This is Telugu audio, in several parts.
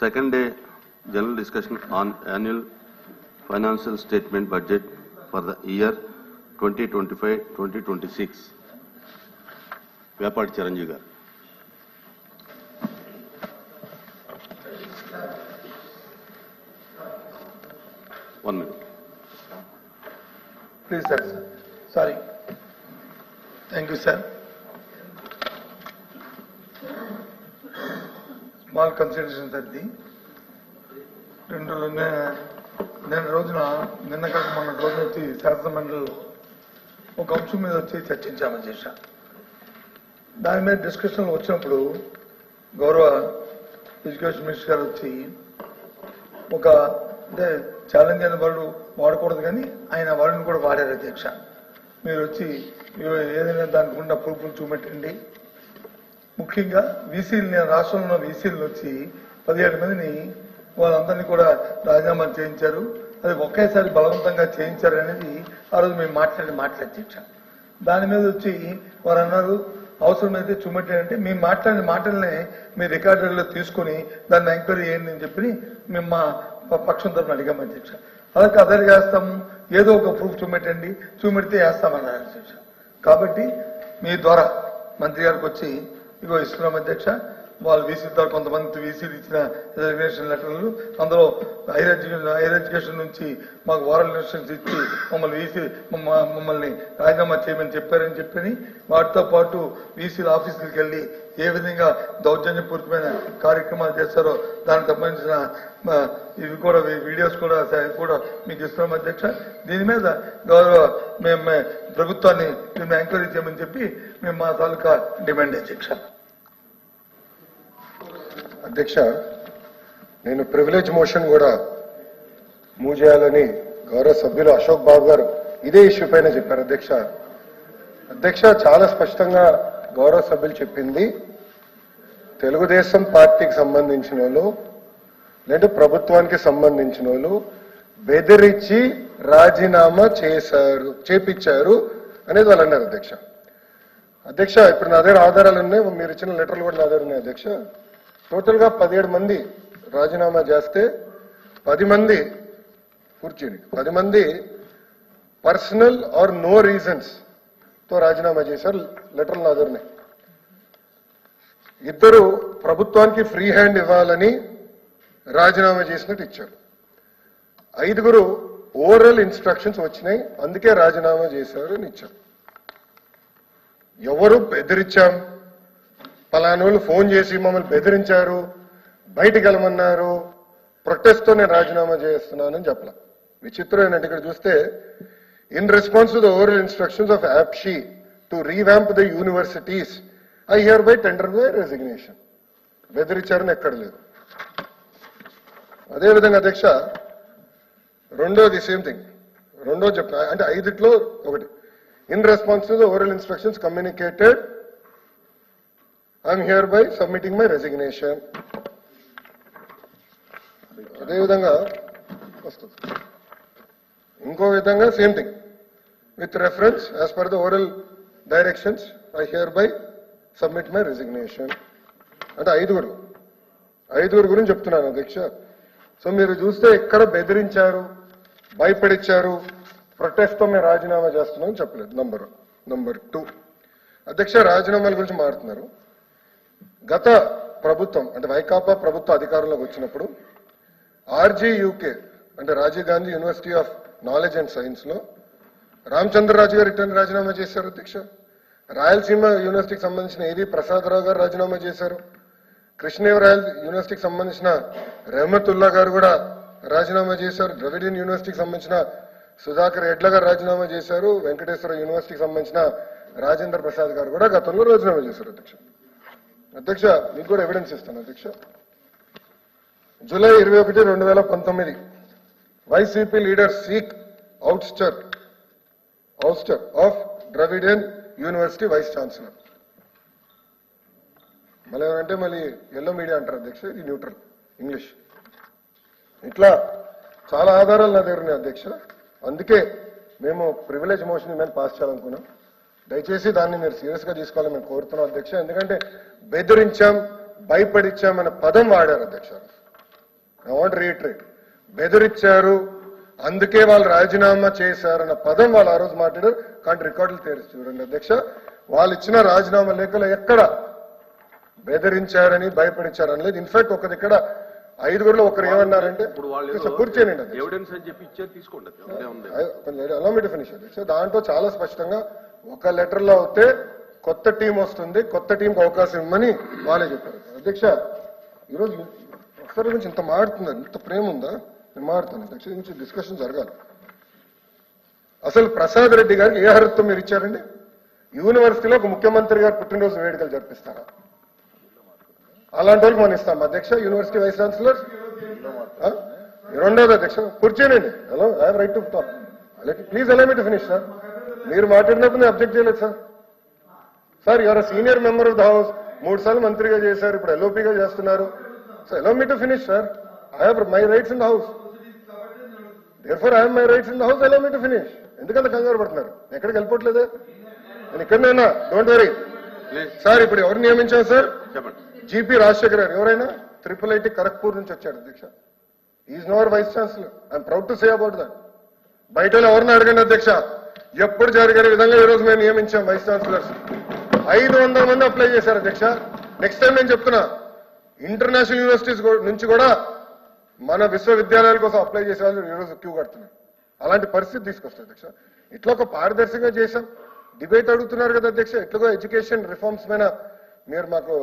Second day, general discussion on annual financial statement budget for the year 2025-2026. Vyapati Charanji. One minute. Please, sir. Sorry. Thank you, sir. Small consideration sir. రెండు నిన్న రోజున నిన్న కాక మొన్న రోజున వచ్చి శాసనమండలి ఒక అంశం మీద వచ్చి చర్చించామని చేశా. దాని మీద డిస్కషన్ వచ్చినప్పుడు గౌరవ ఎడ్యుకేషన్ మినిస్టర్ గారు వచ్చి ఒక అంటే ఛాలెంజ్ అయిన వాళ్ళు వాడకూడదు కానీ ఆయన వాళ్ళని కూడా వాడారు అధ్యక్ష. మీరు వచ్చి ఏదైనా దానికి ఉన్న ప్రూఫ్లు చూపెట్టండి. ముఖ్యంగా వీసీలు నేను రాష్ట్రంలో వీసీలు వచ్చి పదిహేడు మందిని వాళ్ళందరినీ కూడా రాజీనామా చేయించారు. అది ఒకేసారి బలవంతంగా చేయించారు అనేది ఆ రోజు మేము మాట్లాడి మాట్లాడి దాని మీద వచ్చి వారు అన్నారు అవసరమైతే చూపెట్టారంటే మేము మాట్లాడిన మాటలనే మీ రికార్డర్లో తీసుకుని దాన్ని ఎంక్వైరీ చేయండి అని చెప్పి మేము మా పక్షం తరఫున అడిగాము అధ్యక్ష అలా అదే చేస్తాము ఏదో ఒక ప్రూఫ్ చూపెట్టండి చూపెడితే వేస్తామన్నారు అధ్యక్ష కాబట్టి మీ ద్వారా మంత్రి గారికి వచ్చి ఇగో ఇస్తున్నాం అధ్యక్ష వాళ్ళు వీసీ ద్వారా కొంతమంది వీసీలు ఇచ్చిన రిజర్వేషన్ లెటర్లు. అందులో హైర్ ఎడ్యుకేషన్ హైర్ ఎడ్యుకేషన్ నుంచి మాకు వారల్ ఇన్స్ట్రక్షన్స్ ఇచ్చి మమ్మల్ని వీసీ మమ్మ- మమ్మల్ని రాజీనామా చేయమని చెప్పారని చెప్పని వాటితో పాటు వీసీల ఆఫీసులకు వెళ్ళి ఏ విధంగా దౌర్జన్యపూరితమైన కార్యక్రమాలు చేస్తారో దానికి సంబంధించిన ఇవి కూడా వీడియోస్ కూడా కూడా మీకు ఇస్తున్నాం అధ్యక్ష. దీని మీద గౌరవ మేము ప్రభుత్వాన్ని మేము ఎంక్వైరీ చేయమని చెప్పి మేము మా తాలూకా డిమాండ్ అధ్యక్ష. అధ్యక్ష నేను ప్రివిలేజ్ మోషన్ కూడా మూవ్ చేయాలని గౌరవ సభ్యులు అశోక్ బాబు గారు ఇదే ఇష్యూ పైన చెప్పారు అధ్యక్ష. అధ్యక్ష చాలా స్పష్టంగా గౌరవ సభ్యులు చెప్పింది. తెలుగుదేశం పార్టీకి సంబంధించిన వాళ్ళు లేదంటే ప్రభుత్వానికి సంబంధించిన వాళ్ళు బెదిరించి రాజీనామా చేశారు చేపించారు అనేది వాళ్ళు అన్నారు అధ్యక్ష. అధ్యక్ష ఇప్పుడు నా దగ్గర ఆధారాలు ఉన్నాయి మీరు ఇచ్చిన లెటర్లు కూడా నా దగ్గర ఉన్నాయి అధ్యక్ష. టోటల్గా పదిహేడు మంది రాజీనామా చేస్తే పది మంది కూర్చుని పది మంది పర్సనల్ ఆర్ నో రీజన్స్తో రాజీనామా చేశారు లెటర్లు నా దగ్గర ఉన్నాయి. ఇద్దరు ప్రభుత్వానికి ఫ్రీ హ్యాండ్ ఇవ్వాలని రాజీనామా చేసినట్టు ఇచ్చారు. ఐదుగురు ఓరల్ ఇన్స్ట్రక్షన్స్ వచ్చినాయి. అందుకే రాజీనామా చేశారు అని ఇచ్చారు. ఎవరు బెదిరించాం? పలానోళ్ళు ఫోన్ చేసి మమ్మల్ని బెదిరించారు. బయటికి వెళ్ళమన్నారు. ప్రొటెస్ట్తో నేను రాజీనామా చేస్తున్నానని చెప్పలా. విచిత్రం ఏంటంటే ఇక్కడ చూస్తే in response to the oral instructions of APSCHE to revamp the universities I hereby tender by resignation బెదిరించారని ఎక్కడ లేదు. అదేవిధంగా అధ్యక్ష రెండోది సేమ్ థింగ్ రెండో చెప్పిన అంటే ఐదిట్లో ఒకటి. In response to the oral instructions communicated I am hereby submitting my resignation అదేవిధంగా వస్తుంది. ఇంకో విధంగా same thing with reference as per the oral directions I hereby submit my resignation అంటే ఐదుగురు. ఐదుగురు గురించి చెప్తున్నాను అధ్యక్ష. సో మీరు చూస్తే ఎక్కడ బెదిరించారు భయపడిచ్చారు ప్రొటెస్ట్తో మేము రాజీనామా చేస్తున్నామని చెప్పలేదు. నంబర్ నంబర్ టూ అధ్యక్ష రాజీనామాల గురించి మాట్లాడుతున్నారు. గత ప్రభుత్వం అంటే వైకాపా ప్రభుత్వ అధికారంలోకి వచ్చినప్పుడు ఆర్జీ యూకే అంటే Rajiv Gandhi university of knowledge and సైన్స్లో రామచంద్రరాజు గారు రిటర్న్ రాజీనామా చేశారు అధ్యక్ష. రాయలసీమ యూనివర్సిటీకి సంబంధించిన ఏది ప్రసాదరావు గారు రాజీనామా చేశారు. కృష్ణదేవరాయల్ యూనివర్సిటీకి సంబంధించిన రహమతుల్లా గారు కూడా రాజీనామా చేశారు. ద్రవిడియన్ యూనివర్సిటీకి సంబంధించిన సుధాకర్ ఎడ్ల గారు రాజీనామా చేశారు. వెంకటేశ్వర యూనివర్సిటీకి సంబంధించిన రాజేంద్ర ప్రసాద్ గారు కూడా గతంలో రాజీనామా చేశారు అధ్యక్ష. అధ్యక్ష మీకు కూడా ఎవిడెన్స్ ఇస్తాను అధ్యక్ష. జూలై ఇరవై ఒకటి రెండు వేల పంతొమ్మిది. YCP leader seek ouster ouster of Dravidian university vice chancellor. మళ్ళీ ఏమంటే మళ్ళీ ఎల్లో మీడియా అంటారు అధ్యక్ష ఇది న్యూట్రల్ ఇంగ్లీష్ ఇట్లా చాలా ఆధారాలు నా దగ్గర ఉన్నాయి అధ్యక్ష. అందుకే మేము ప్రివిలేజ్ మోషన్ మీద పాస్ చేయాలనుకున్నాం. దయచేసి దాన్ని మీరు సీరియస్గా తీసుకోవాలని మేము కోరుతున్నాం అధ్యక్ష. ఎందుకంటే బెదిరించాం భయపడిచ్చాం అనే పదం వాడారు అధ్యక్ష. ఐ వాంట్ రీట్రేట్ బెదిరించారు అందుకే వాళ్ళు రాజీనామా చేశారన్న పదం వాళ్ళు ఆ రోజు మాట్లాడారు. కానీ రికార్డులు తెరిచి చూడండి అధ్యక్ష. వాళ్ళు ఇచ్చిన రాజీనామా లేఖలో ఎక్కడ బెదిరించారని భయపడించారని లేదు. ఇన్ఫాక్ట్ ఒకరి ఇక్కడ ఐదుగురులో ఒకరు ఏమన్నారంటే ఇప్పుడు వాళ్ళు కొంచెం పూర్తి చేయండి అధ్యక్ష. ఎవిడెన్స్ అని చెప్పి ఇచ్చేది తీసుకోండి. అదే ఉంది. అలా మీ ఫినిష్ అధ్యక్ష దాంట్లో చాలా స్పష్టంగా ఒక లెటర్లో అయితే కొత్త టీం వస్తుంది కొత్త టీంకి అవకాశం ఇవ్వమని వాళ్ళే చెప్పారు. అధ్యక్ష ఈరోజు ఒకసారి గురించి ఇంత మాడుతున్నారు ఇంత ప్రేమ ఉందా? నేను మాడుతాను అధ్యక్ష గురించి డిస్కషన్ జరగాలి. అసలు ప్రసాద్ రెడ్డి గారికి ఏ అర్హతతో మీరు ఇచ్చారండి? యూనివర్సిటీలో ఒక ముఖ్యమంత్రి గారు పుట్టినరోజు వేడుకలు జరిపిస్తారా? అలాంటి వాళ్ళకి మనం ఇస్తాం. అధ్యక్ష యూనివర్సిటీ వైస్ ఛాన్సలర్? రెండోది అధ్యక్ష కూర్చోనండి hello I right to talk please allow me finish sir మీరు మాట్లాడినప్పుడు నేను అబ్జెక్ట్ చేయలేదు సార్ సార్ ఎవరు senior member of the house మూడు సార్లు మంత్రిగా చేశారు ఇప్పుడు ఎల్ఓపిగా చేస్తున్నారు. So allow me to finish sir I have my rights in the house therefore I have my rights in the house allow me to finish ఎందుకంత కంగారు పడుతున్నారు? ఎక్కడికి వెళ్ళిపోవట్లేదే? నేను ఇక్కడనేనా డోంట్ వరీ సార్ ఇప్పుడు ఎవరు నియమించారు సార్ చెప్పండి. జిపి రాజశేఖర్ గారు ఎవరైనా ట్రిపుల్ ఐటీ ఖరగ్పూర్ నుంచి వచ్చాడు అధ్యక్ష. Is now a vice chancellor I am proud to say about that బయట ఎవరిని అడగండి అధ్యక్ష? ఎప్పుడు జరిగిన విధంగా ఈ రోజు మేము నియమించాం వైస్ ఛాన్సలర్స్ ఐదు వందల మంది అప్లై చేశారు అధ్యక్ష. నెక్స్ట్ టైం నేను చెప్తున్నా ఇంటర్నేషనల్ యూనివర్సిటీస్ నుంచి కూడా మన విశ్వవిద్యాలయాల కోసం అప్లై చేసే వాళ్ళు ఈ రోజు క్యూ కడుతున్నారు. అలాంటి పరిస్థితి తీసుకొస్తుంది అధ్యక్ష. ఇట్లా ఒక పారదర్శకంగా చేశాం. డిబేట్ అడుగుతున్నారు కదా అధ్యక్ష. ఎట్లుగో ఎడ్యుకేషన్ రిఫార్మ్స్ పైన మీరు మాకు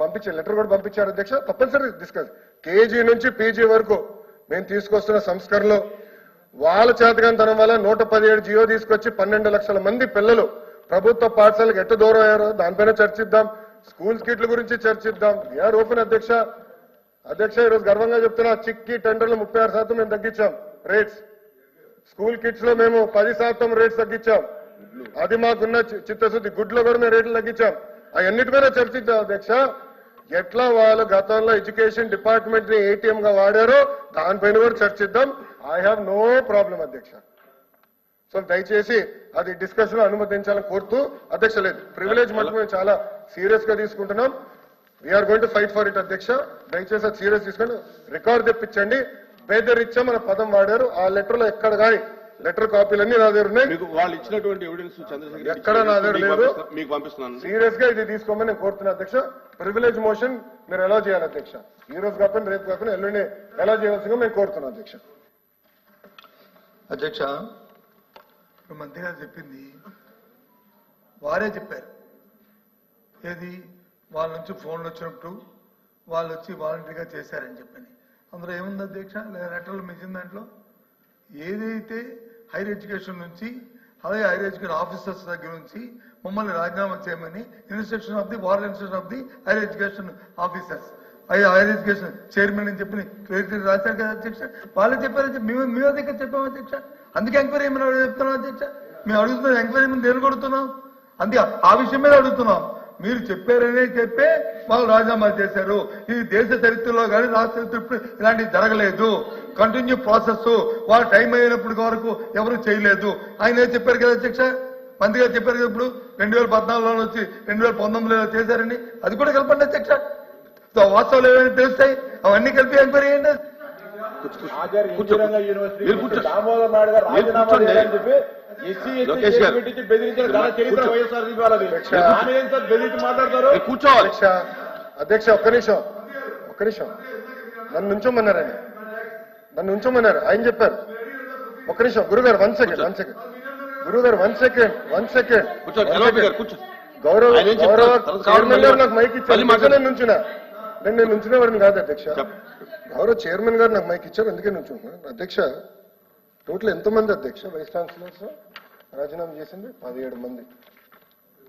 పంపించే లెటర్ కూడా పంపించారు అధ్యక్ష. తప్పనిసరి డిస్కస్ కేజీ నుంచి పీజీ వరకు మేము తీసుకొస్తున్న సంస్కరణలో వాళ్ళ చేతకంతనం వల్ల నూట పదిహేడు జియో తీసుకొచ్చి పన్నెండు లక్షల మంది పిల్లలు ప్రభుత్వ పాఠశాలకు ఎట్టు దూరం అయ్యారో దానిపైన చర్చిద్దాం. స్కూల్ కిట్ల గురించి చర్చిద్దాం. ఏఆర్ ఓపెన్ అధ్యక్ష. అధ్యక్ష ఈరోజు గర్వంగా చెప్తున్నా చిక్కి టెండర్లు ముప్పై ఆరు శాతం మేము తగ్గించాం. రేట్స్. స్కూల్ కిట్స్లో మేము పది శాతం రేట్స్ తగ్గించాం. అది మాకున్న చి- చిత్తశుద్ధి. గుడ్లో కూడా మేము రేట్లు తగ్గించాం. అవన్నిటి మీద చర్చించాం అధ్యక్ష. ఎట్లా వాళ్ళు గతంలో ఎడ్యుకేషన్ డిపార్ట్మెంట్ని ఏటీఎం గా వాడారో దానిపైన కూడా చర్చిద్దాం. ఐ హావ్ నో ప్రాబ్లం అధ్యక్ష. సో దయచేసి అది డిస్కషన్ అనుమతించాలని కోరుతూ అధ్యక్ష లేదు ప్రివిలేజ్ మటుకు మేము చాలా సీరియస్గా తీసుకుంటున్నాం. We are going to fight for it అధ్యక్ష. దయచేసి అది సీరియస్ తీసుకొని రికార్డ్ తెప్పించండి. బేదరిచ్చా మన పదం వాడారు. ఆ లెటర్లో ఎక్కడ కానీ లెటర్ కాపీలన్నీ నా దగ్గర ఉన్నాయి. మీకు వాళ్ళు ఇచ్చినటువంటి ఎవిడెన్స్ చంద్రశేఖర్ ఎక్కడ నా దగ్గర లేదు. మీకు పంపిస్తున్నాను. సీరియస్గా ఇది తీసుకోమని నేను కోరుతున్నా అధ్యక్ష. ప్రివిలేజ్ మోషన్ మీరు ఎలా చేయాలి అధ్యక్ష? ఈ రోజు కాకుండా రేపు కాకుండా ఎల్లుండి ఎలా చేయవలసిందో మేము కోరుతున్నాం అధ్యక్ష. అధ్యక్ష. మంత్రి గారు చెప్పింది వారే చెప్పారు. ఏది? వాళ్ళ నుంచి ఫోన్లు వచ్చినప్పుడు వాళ్ళు వచ్చి వాలంటరీగా చేశారని చెప్పని అందులో ఏముంది అధ్యక్ష? లేదా లెటర్లు మించిన దాంట్లో? ఏదైతే హైర్ ఎడ్యుకేషన్ నుంచి అలాగే హైర్ ఎడ్యుకేషన్ ఆఫీసర్స్ దగ్గర నుంచి మమ్మల్ని రాజీనామా చేయమని instruction of the oral instruction of the higher education officers higher education chairman అని చెప్పి క్లియర్ రాశారు కదా అధ్యక్ష? వాళ్ళే చెప్పారు మేము మేము దగ్గర చెప్పాము అధ్యక్ష. అందుకే ఎంక్వైరీ ఏమైనా చెప్తున్నాం అధ్యక్ష? మేము అడుగుతున్నాం ఎంక్వైరీ మేము దేని కొడుతున్నాం అందుకే ఆ విషయం మీద అడుగుతున్నాం. మీరు చెప్పారనే చెప్పే వాళ్ళు రాజీనామా చేశారు. ఇది దేశ చరిత్రలో కానీ రాష్ట్ర చరిత్ర ఇలాంటివి జరగలేదు. కంటిన్యూ ప్రాసెస్ వాళ్ళ టైం అయినప్పటి వరకు ఎవరు చేయలేదు. ఆయన చెప్పారు కదా అధ్యక్ష? మందిగా గారు చెప్పారు కదా ఇప్పుడు? రెండు వేల పద్నాలుగులో వచ్చి రెండు వేల పంతొమ్మిదిలో చేశారని. అది కూడా కలపండి అధ్యక్ష. సో వాస్తవాలు ఏమైనా తెలుస్తాయి? అవన్నీ కలిపి ఎంక్వైరీ చేయండి. కూర్చోవాలి అధ్యక్ష ఒక్క నిమిషం. ఒక్క నిమిషం. నన్ను ఉంచమన్నారు ఆయన నన్ను ఉంచమన్నారు. ఆయన చెప్పారు. ఒక్క నిమిషం. గురుగారు వన్ సెకండ్ వన్ సెకండ్ గురుగారు వన్ సెకండ్ వన్ సెకండ్ గౌరవ? గౌరవ చైర్మన్ గారు నాకు మైక్ ఇచ్చారు. మాట్లాడు. నేను నేను నేను నుంచునే వాడిని కాదు అధ్యక్ష. గౌరవ చైర్మన్ గారు నాకు మైక్ ఇచ్చారు అందుకే నుంచుంటున్నాను అధ్యక్ష టోటల్ ఎంతమంది అధ్యక్ష? వైస్ ఛాన్సలర్స్ రాజీనామా చేసింది పదిహేడు మంది.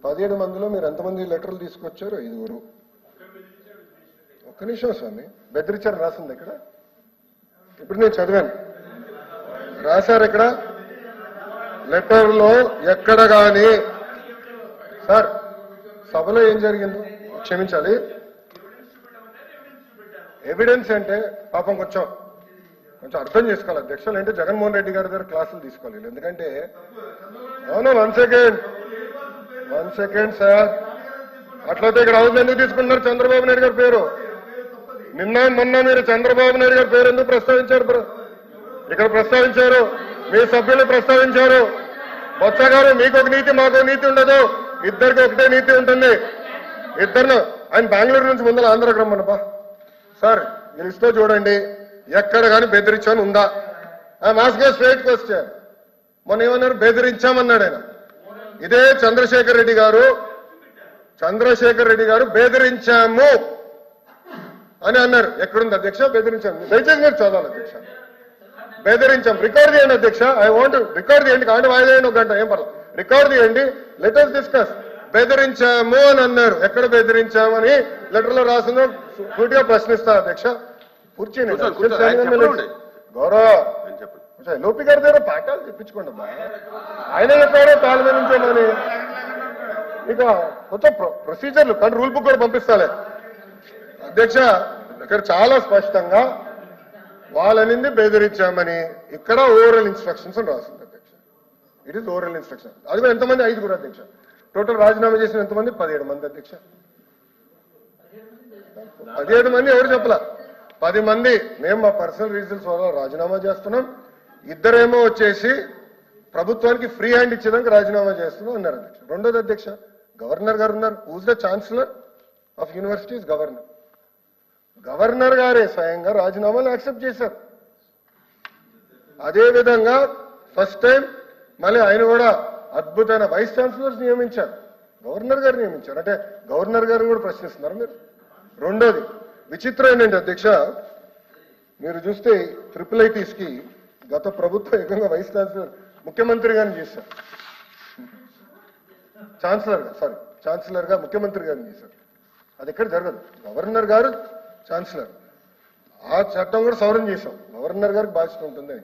పదిహేడు మందిలో మీరు ఎంతమంది లెటర్లు తీసుకొచ్చారు ఐదుగురు ఒక్క నిమిషం స్వామి బెదిరించారు రాసింది ఇక్కడ ఇప్పుడు నేను చదివాను. రాశారు ఇక్కడ లెటర్లో ఎక్కడ గాని. సార్ సభలో ఏం జరిగిందో క్షమించాలి. ఎవిడెన్స్ అంటే పాపం కొంచెం కొంచెం అర్థం చేసుకోవాలి. అధ్యక్షులు అంటే జగన్మోహన్ రెడ్డి గారి దగ్గర క్లాసులు తీసుకోవాలి. ఎందుకంటే అవును one second one second sir అట్లయితే ఇక్కడ హౌస్ ఎందుకు తీసుకున్నారు చంద్రబాబు నాయుడు గారి పేరు. నిన్న మొన్న మీరు చంద్రబాబు నాయుడు గారి పేరు ఎందుకు ప్రస్తావించారు? ఇక్కడ ప్రస్తావించారు. మీ సభ్యులు ప్రస్తావించారు. బొత్స గారు మీకు ఒక నీతి మాకు నీతి ఉండదు. ఇద్దరికి ఒకటే నీతి ఉంటుంది. ఇద్దరు ఆయన బెంగళూరు నుంచి ముందర ఆంధ్రకి రమ్మనపా సార్ లిస్ట్లో చూడండి. ఎక్కడ కానీ బెదిరించాను ఉందా? మాస్గా స్ట్రైట్ క్వశ్చన్. మొన్న ఏమన్నారు? బెదిరించామన్నాడు ఆయన. ఇదే చంద్రశేఖర్ రెడ్డి గారు. చంద్రశేఖర్ రెడ్డి గారు బెదిరించాము అని అన్నారు. ఎక్కడుంది అధ్యక్ష? బెదిరించాము. దయచేసి మీరు చదవాలి అధ్యక్ష. బెదిరించాం. రికార్డ్ చేయండి అధ్యక్ష. ఐ వాంట్ రికార్డ్ చేయండి. కాండి వాయిదేయండి ఒక గంట. ఏం పర్లేదు. రికార్డ్ చేయండి. లెటర్స్ డిస్కస్ బెదిరించాము అని అన్నారు. ఎక్కడ బెదిరించామని లెటర్లో సూటిగా ప్రశ్నిస్తా అధ్యక్ష. కూర్చొని చెప్పండి. గౌరవ. చెప్పండి కొంచెం లోపి గారి దగ్గర పాఠాలు చెప్పించుకోండి ఆయన చెప్పారో తాళ మీద నుంచోమని ఇక కొత్త ప్రొసీజర్లు కానీ రూల్ బుక్ కూడా పంపిస్తాలే. అధ్యక్ష ఇక్కడ చాలా స్పష్టంగా వాళ్ళనింది బెదిరించామని ఇక్కడ ఓవరాల్ ఇన్స్ట్రక్షన్స్ అని రాసింది అధ్యక్ష. ఇట్ ఈస్ ఓవరాల్ ఇన్స్ట్రక్షన్ అది ఎంతమంది? ఐదుగురు అధ్యక్ష. టోటల్ రాజీనామా చేసిన ఎంతమంది? పదిహేడు మంది అధ్యక్ష. పదిహేడు మంది ఎవరు చెప్పలా? పది మంది. మేము మా పర్సనల్ రీజన్స్ వల్ల రాజీనామా చేస్తున్నాం. ఇద్దరేమో వచ్చేసి ప్రభుత్వానికి ఫ్రీ హ్యాండ్ ఇచ్చేదానికి రాజీనామా చేస్తున్నాం అన్నారు అధ్యక్ష. రెండోది అధ్యక్ష గవర్నర్ గారు ఉన్నారు. Who's the chancellor of universities governor governor గారే స్వయంగా రాజీనామాలు యాక్సెప్ట్ చేశారు. అదేవిధంగా ఫస్ట్ టైం మళ్ళీ ఆయన కూడా అద్భుతమైన వైస్ ఛాన్సలర్స్ నియమించారు. గవర్నర్ గారు నియమించారు. అంటే గవర్నర్ గారు కూడా ప్రశ్నిస్తున్నారు మీరు. రెండోది విచిత్రం ఏంటంటే అధ్యక్ష. మీరు చూస్తే ట్రిపుల్ ఐటీస్కి గత ప్రభుత్వం ఏకంగా వైస్ ఛాన్సలర్ ముఖ్యమంత్రి గారిని చేశారు. ఛాన్సలర్ సారీ ఛాన్సలర్గా ముఖ్యమంత్రి గారిని చేశారు. అది ఎక్కడ జరగదు. గవర్నర్ గారు ఛాన్సలర్. ఆ చట్టం కూడా సవరణ చేశాం. గవర్నర్ గారికి బాధ్యత ఉంటుంది.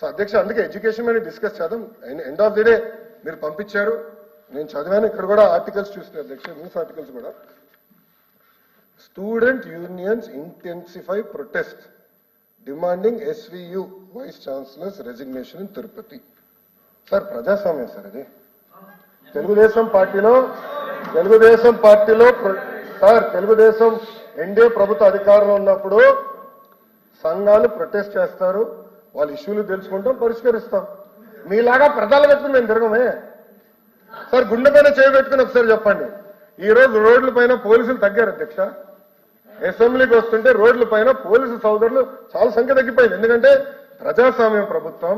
సో అధ్యక్ష అందుకే ఎడ్యుకేషన్ మీద డిస్కస్ చేద్దాం. ఎండ్ ఆఫ్ ది డే మీరు పంపించారు. నేను చదివాను. ఇక్కడ కూడా ఆర్టికల్స్ చూసిన అధ్యక్ష న్యూస్ ఆర్టికల్స్ కూడా. Student unions intensify protest demanding SVU vice chancellors resignation in Tirupati sir ప్రజాస్వామ్యం సార్ ఇది. తెలుగుదేశం పార్టీలో తెలుగుదేశం పార్టీలో సార్ తెలుగుదేశం ఎన్డీఏ ప్రభుత్వ అధికారంలో ఉన్నప్పుడు సంఘాలు ప్రొటెస్ట్ చేస్తారు వాళ్ళ ఇష్యూలు తెలుసుకుంటాం పరిష్కరిస్తాం. మీలాగా ప్రజల పెట్టుకుని మేము తిరగమే. సార్ గుండె పైన చేయబెట్టుకుని ఒకసారి చెప్పండి. ఈ రోజు రోడ్ల పైన పోలీసులు తగ్గారు అధ్యక్ష. అసెంబ్లీకి వస్తుంటే రోడ్ల పైన పోలీసు సోదరులు చాలా సంఖ్య తగ్గిపోయింది. ఎందుకంటే ప్రజాస్వామ్యం ప్రభుత్వం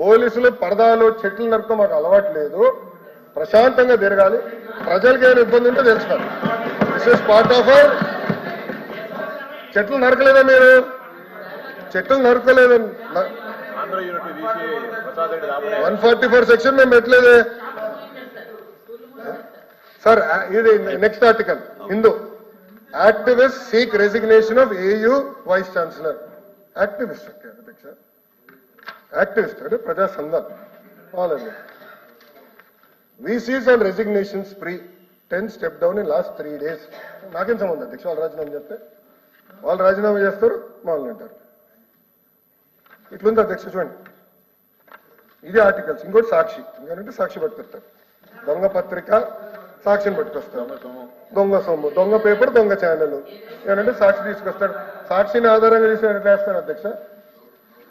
పోలీసులు పరదాలు చెట్లు నరకడం మాకు అలవాటు లేదు. ప్రశాంతంగా తిరగాలి. ప్రజలకి ఏమైనా ఇబ్బంది ఉంటే తెలుసుకోవాలి. This is part of our చెట్లు నరకలేదా మీరు? చెట్లు నరకలేదు ఆంధ్ర యూనిటీ తీసి ప్రసాద్ రెడ్డి రాబోయే. వన్ ఫార్టీ ఫోర్ సెక్షన్ మేము పెట్టలేదే. సార్ ఇది next article. Hindu. Activist seek resignation of AU vice chancellor activist అధ్యక్ష యాక్టివిస్ట్ అంటే ప్రజా సంఘాలు వాళ్ళండి VCs and resignations pre ten step down in last three days నాకేం సంబంధం అధ్యక్ష వాళ్ళు రాజీనామా చేస్తే? వాళ్ళు రాజీనామా చేస్తారు వాళ్ళు అంటారు. ఇట్లుంది అధ్యక్ష చూడండి. ఇది ఆర్టికల్స్ ఇంకోటి సాక్షి. ఇంకేంటంటే సాక్షి పట్టుకుంటారు దొంగ పత్రిక సాక్షిని పట్టుకొస్తాము దొంగ సొమ్ము దొంగ పేపర్ దొంగ ఛానల్. ఏంటంటే సాక్షి తీసుకొస్తాడు. సాక్షిని ఆధారంగా తీసి ఎట్లా వేస్తాను అధ్యక్ష?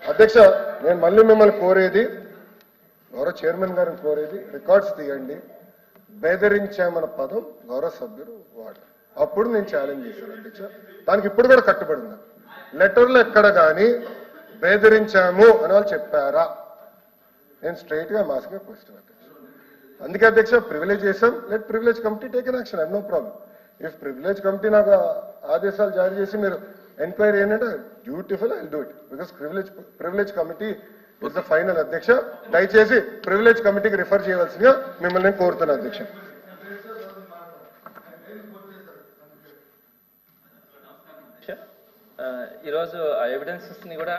అధ్యక్ష నేను మళ్ళీ మిమ్మల్ని కోరేది గౌరవ చైర్మన్ గారిని కోరేది రికార్డ్స్ తీయండి. బెదిరించామన్న పదం గౌరవ సభ్యుడు వాడు. అప్పుడు నేను ఛాలెంజ్ చేశాను అధ్యక్ష. దానికి ఇప్పుడు కూడా కట్టుబడి ఉన్నా. లెటర్లు ఎక్కడ కానీ బెదిరించాము అని వాళ్ళు చెప్పారా? నేను స్ట్రైట్గా మాస్క్గా క్వశ్చన్ అధ్యక్ష. అందుకే అధ్యక్ష ప్రివిలేజ్ చేశాం. Let privilege committee take an action no problem if privilege committee నాకు ఆదేశాలు జారీ చేసి మీరు ఎంక్వైరీ ఏంటంటే beautiful I do it because privilege privilege committee is the final అధ్యక్ష. దయచేసి ప్రివిలేజ్ కమిటీకి రిఫర్ చేయవలసిందిగా మిమ్మల్ని కోరుతున్నా అధ్యక్ష. ఈరోజు ఆ ఎవిడెన్సెస్ని కూడా